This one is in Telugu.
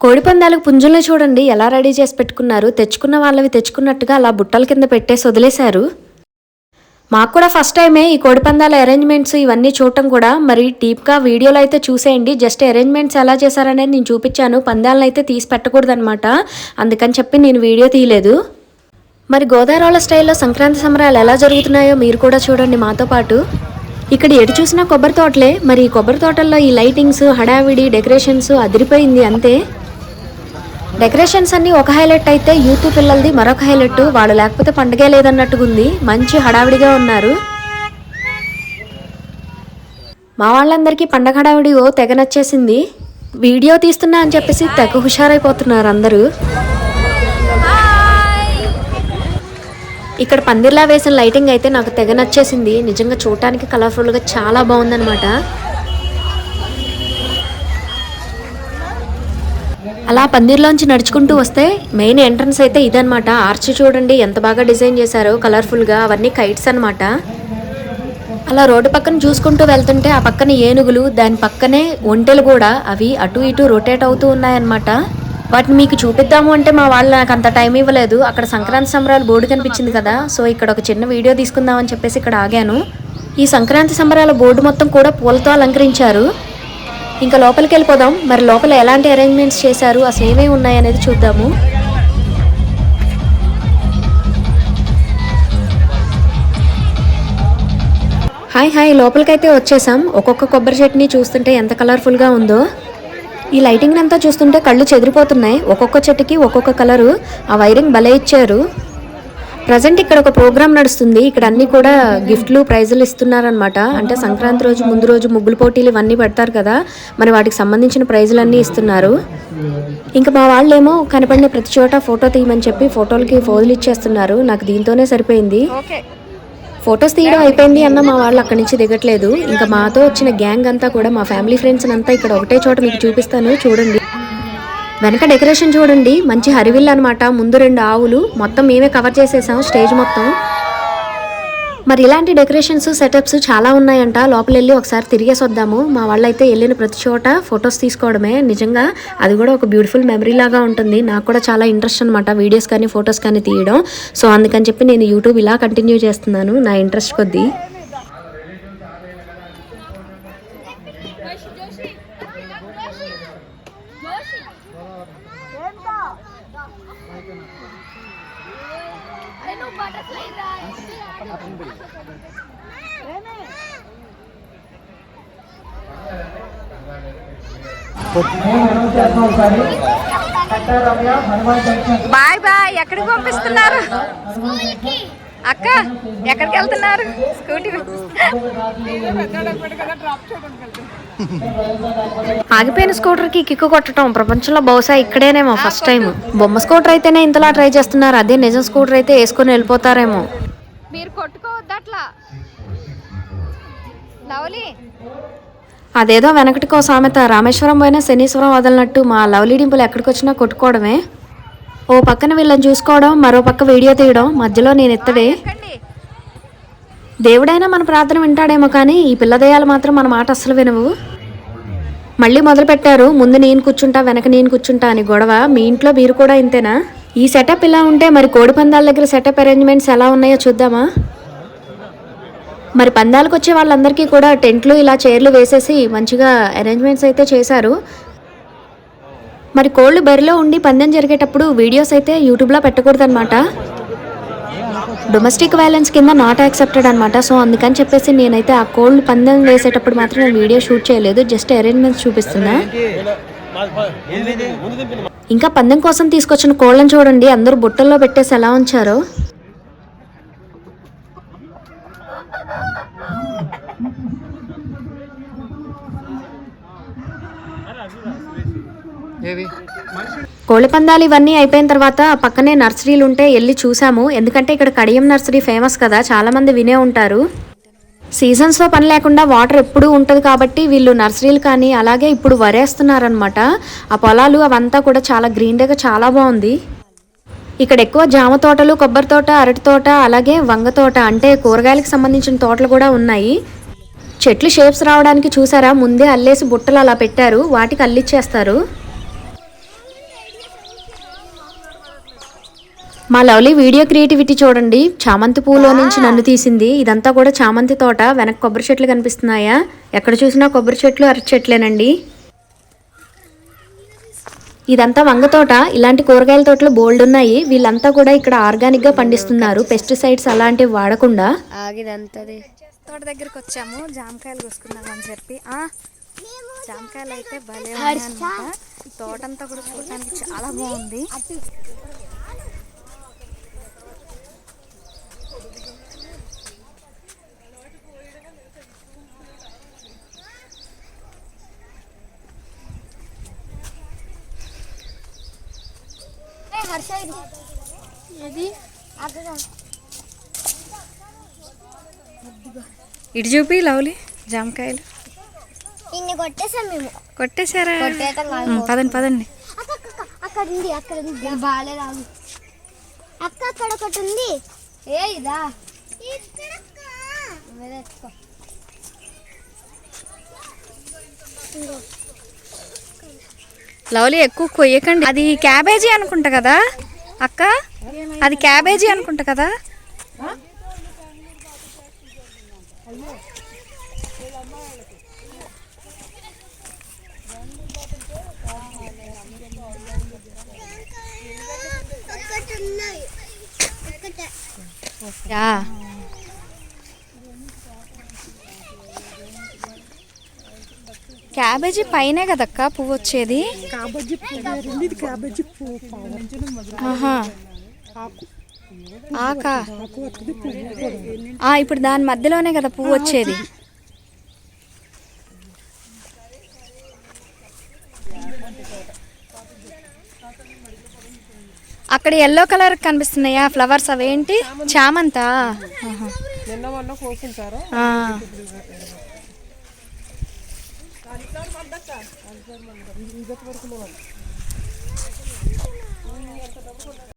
కోడిపందాలకు పుంజుల్ని చూడండి ఎలా రెడీ చేసి పెట్టుకున్నారు? తెచ్చుకున్న వాళ్ళవి తెచ్చుకున్నట్టుగా అలా బుట్టల కింద పెట్టేసి వదిలేశారు. మాకు కూడా ఫస్ట్ టైమే ఈ కోడిపందాల అరేంజ్మెంట్స్ ఇవన్నీ చూడటం కూడా. మరి డీప్గా వీడియోలో అయితే చూసేయండి. జస్ట్ అరేంజ్మెంట్స్ ఎలా చేశారనేది నేను చూపించాను. పందాలను అయితే తీసి పెట్టకూడదనమాట అందుకని చెప్పి నేను వీడియో తీయలేదు. మరి గోదావరి స్టైల్లో సంక్రాంతి సంబరాలు ఎలా జరుగుతున్నాయో మీరు కూడా చూడండి మాతో పాటు. ఇక్కడ ఎటు చూసినా కొబ్బరి తోటలే. మరి ఈ కొబ్బరి తోటల్లో ఈ లైటింగ్స్ హడావిడి డెకరేషన్స్ అదిరిపోయింది అంతే. డెకరేషన్స్ అన్ని ఒక హైలైట్ అయితే యూత్ పిల్లలది మరొక హైలైట్ వాళ్ళు లేకపోతే పండగే లేదన్నట్టుగా ఉంది మంచి హడావిడిగా ఉన్నారు. మా వాళ్ళందరికీ పండగ హడావిడి ఓ తెగ నచ్చేసింది. వీడియో తీస్తున్నా అని చెప్పేసి తెగ హుషారైపోతున్నారు అందరూ. ఇక్కడ పందిర్లా వేసిన లైటింగ్ అయితే నాకు తెగ నచ్చేసింది. నిజంగా చూడటానికి కలర్ఫుల్గా చాలా బాగుందన్నమాట. అలా పందిర్లోంచి నడుచుకుంటూ వస్తే మెయిన్ ఎంట్రన్స్ అయితే ఇదనమాట ఆర్చ్ చూడండి ఎంత బాగా డిజైన్ చేశారో కలర్ఫుల్గా అవన్నీ కైట్స్ అనమాట అలా రోడ్డు పక్కన చూసుకుంటూ వెళ్తుంటే ఆ పక్కన ఏనుగులు దాని పక్కనే ఒంటెలు కూడా అవి అటు ఇటు రొటేట్ అవుతూ ఉన్నాయన్నమాట. వాటిని మీకు చూపిద్దాము అంటే మా వాళ్ళు నాకు అంత టైం ఇవ్వలేదు. అక్కడ సంక్రాంతి సంబరాలు బోర్డు కనిపించింది కదా సో ఇక్కడ ఒక చిన్న వీడియో తీసుకుందామని చెప్పేసి ఇక్కడ ఆగాను. ఈ సంక్రాంతి సంబరాల బోర్డు మొత్తం కూడా పూలతో అలంకరించారు. ఇంకా లోపలికి వెళ్ళిపోదాం. మరి లోపల ఎలాంటి అరేంజ్మెంట్స్ చేశారు? అసలు ఏమేమి ఉన్నాయనేది చూద్దాము. Hi hi. లోపలికైతే వచ్చేసాం. ఒక్కొక్క కొబ్బరి చెట్ని చూస్తుంటే ఎంత కలర్ఫుల్గా ఉందో. ఈ లైటింగ్ అంతా చూస్తుంటే కళ్ళు చెదిరిపోతున్నాయి. ఒక్కొక్క చెట్టుకి ఒక్కొక్క కలరు ఆ వైరింగ్ భలే ఇచ్చారు. ప్రజెంట్ ఇక్కడ ఒక ప్రోగ్రామ్ నడుస్తుంది. ఇక్కడ అన్ని కూడా గిఫ్ట్లు ప్రైజులు ఇస్తున్నారనమాట అంటే సంక్రాంతి రోజు ముందు రోజు ముగ్గులు పోటీలు ఇవన్నీ పెడతారు కదా. మరి వాటికి సంబంధించిన ప్రైజులు అన్నీ ఇస్తున్నారు. ఇంకా మా వాళ్ళేమో కనపడిన ప్రతి చోట ఫోటో తీయమని చెప్పి ఫోటోలకి ఫోజులు ఇచ్చేస్తున్నారు. నాకు దీంతోనే సరిపోయింది. ఫొటోస్ తీయడం అయిపోయింది అన్న మా వాళ్ళు అక్కడి నుంచి దిగట్లేదు. ఇంకా మాతో వచ్చిన గ్యాంగ్ అంతా కూడా మా ఫ్యామిలీ ఫ్రెండ్స్ అంతా ఇక్కడ ఒకటే చోట మీకు చూపిస్తాను. చూడండి. వెనక డెకరేషన్ చూడండి మంచి హరివిల్ అనమాట ముందు రెండు ఆవులు మొత్తం మేమే కవర్ చేసేసాం స్టేజ్ మొత్తం. మరి ఇలాంటి డెకరేషన్స్ సెటప్స్ చాలా ఉన్నాయంట. లోపల వెళ్ళి ఒకసారి తిరిగేసి వద్దాము మా వాళ్ళైతే వెళ్ళిన ప్రతి చోట ఫొటోస్ తీసుకోవడమే. నిజంగా అది కూడా ఒక బ్యూటిఫుల్ మెమరీ లాగా ఉంటుంది. నాకు కూడా చాలా ఇంట్రెస్ట్ అనమాట వీడియోస్ కానీ ఫొటోస్ కానీ తీయడం. సో అందుకని చెప్పి నేను యూట్యూబ్ ఇలా కంటిన్యూ చేస్తున్నాను. నా ఇంట్రెస్ట్ కొద్దీ. బాయ్ బాయ్ ఎక్కడికి పంపిస్తున్నారు? అక్క ఎక్కడికి వెళ్తున్నారు? స్కూటీ ఆగిపోయిన స్కూటర్కి కిక్కు కొట్టడం ప్రపంచంలో బహుశా ఇక్కడేనేమో ఫస్ట్ టైం బొమ్మ స్కూటర్ అయితేనే ఇంతలా ట్రై చేస్తున్నారు. అదే నిజం స్కూటర్ అయితే వేసుకొని వెళ్ళిపోతారేమో. మీరు కొట్టుకోవద్దు అట్లా. లవ్లీ. అదేదో వెనకటికో సామెత. రామేశ్వరం పోయినా శనీశ్వరం వదలనట్టు మా లవ్లీ డింపులు ఎక్కడికి వచ్చినా కొట్టుకోవడమే. ఓ పక్కన వీళ్ళని చూసుకోవడం మరో పక్క వీడియో తీయడం మధ్యలో నేను ఎత్తడే దేవుడైనా మన ప్రార్థన వింటాడేమో కానీ ఈ పిల్లదయాలు మాత్రం మన మాట అస్సలు వినవు. మళ్ళీ మొదలు పెట్టారు ముందు నేను కూర్చుంటా వెనక నేను కూర్చుంటా అని గొడవ. మీ ఇంట్లో మీరు కూడా ఇంతేనా? ఈ సెటప్ ఇలా ఉంటే మరి కోడి పందాల దగ్గర సెటప్ అరేంజ్మెంట్స్ ఎలా ఉన్నాయో చూద్దామా? మరి పందాలకు వచ్చే వాళ్ళందరికీ కూడా టెంట్లు ఇలా చైర్లు వేసేసి మంచిగా అరేంజ్మెంట్స్ అయితే చేశారు. మరి కోళ్ళు బరిలో ఉండి పందెం జరిగేటప్పుడు వీడియోస్ అయితే యూట్యూబ్లో పెట్టకూడదన్నమాట. డొమెస్టిక్ వైలెన్స్ కింద నాట్ యాక్సెప్టెడ్ అనమాట సో అందుకని చెప్పేసి నేనైతే ఆ కోళ్ళు పందెం వేసేటప్పుడు మాత్రం నేను వీడియో షూట్ చేయలేదు. జస్ట్ అరేంజ్మెంట్స్ చూపిస్తున్నా. ఇంకా పందెం కోసం తీసుకొచ్చిన కోళ్ళని చూడండి. అందరూ బుట్టల్లో పెట్టేసి ఎలా ఉంచారో. కోళ్ళ పందాలు ఇవన్నీ అయిపోయిన తర్వాత ఆ పక్కనే నర్సరీలు ఉంటే వెళ్ళి చూసాము. ఎందుకంటే ఇక్కడ కడియం నర్సరీ ఫేమస్ కదా చాలా మంది వినే ఉంటారు. సీజన్స్లో పని లేకుండా వాటర్ ఎప్పుడూ ఉంటుంది కాబట్టి వీళ్ళు నర్సరీలు కానీ అలాగే ఇప్పుడు వరేస్తున్నారనమాట ఆ పొలాలు అవంతా కూడా చాలా గ్రీన్గా చాలా బాగుంది. ఇక్కడ ఎక్కువ జామ తోటలు కొబ్బరి తోట అరటి తోట అలాగే వంగ తోట అంటే కూరగాయలకు సంబంధించిన తోటలు కూడా ఉన్నాయి. చెట్లు షేప్స్ రావడానికి చూసారా? ముందే అల్లేసి బుట్టలు అలా పెట్టారు. వాటికి అల్లిచ్చేస్తారు. మా లవ్లీ వీడియో క్రియేటివిటీ చూడండి. చామంతి పూలో నుంచి నన్ను తీసింది. ఇదంతా కూడా చామంతి తోట. వెనక కొబ్బరి చెట్లు కనిపిస్తున్నాయా? ఎక్కడ చూసినా కొబ్బరి చెట్లు అరటి చెట్లేనండి. ఇదంతా వంగ తోట. ఇలాంటి కూరగాయల తోటలు బోల్డ్ ఉన్నాయి. వీళ్ళంతా కూడా ఇక్కడ ఆర్గానిక్గా పండిస్తున్నారు. పెస్టిసైడ్స్ అలాంటివి వాడకుండా. తోట దగ్గరికి వచ్చాము. జామకాయలు కోసుకుందాం అని చెప్పి. ఆ జామకాయలు అయితే భలే తోటంతా కూడా చూడటానికి చాలా బాగుంది. హర్ష ఇది. ఇటు చూపి లవ్లీ జామకాయలు. ఇన్ని కొట్టేసాం మేము. కొట్టేశారా. ఉమ్, పదండి పదండి. అక్క అక్క, అక్క, అక్కడ ఉంది అక్కడ ఉంది. బాగాలేదు అక్క అక్కడ ఒకటి ఉంది. ఏ ఇదా. లవ్లీ ఎక్కువ కొయ్యకండి. అది క్యాబేజీ అనుకుంటా కదా? అక్క అది క్యాబేజీ అనుకుంటా కదా? యా. క్యాబేజీ పైనే కదక్క పువ్వు వచ్చేది? ఆకా. ఆ, ఇప్పుడు దాని మధ్యలోనే కదా పువ్వు వచ్చేది. అక్కడ ఎల్లో కలర్ కనిపిస్తున్నాయా? ఫ్లవర్స్ అవేంటి? చామంతా. నిన్న మొన్న కోసుంటారు ఆ.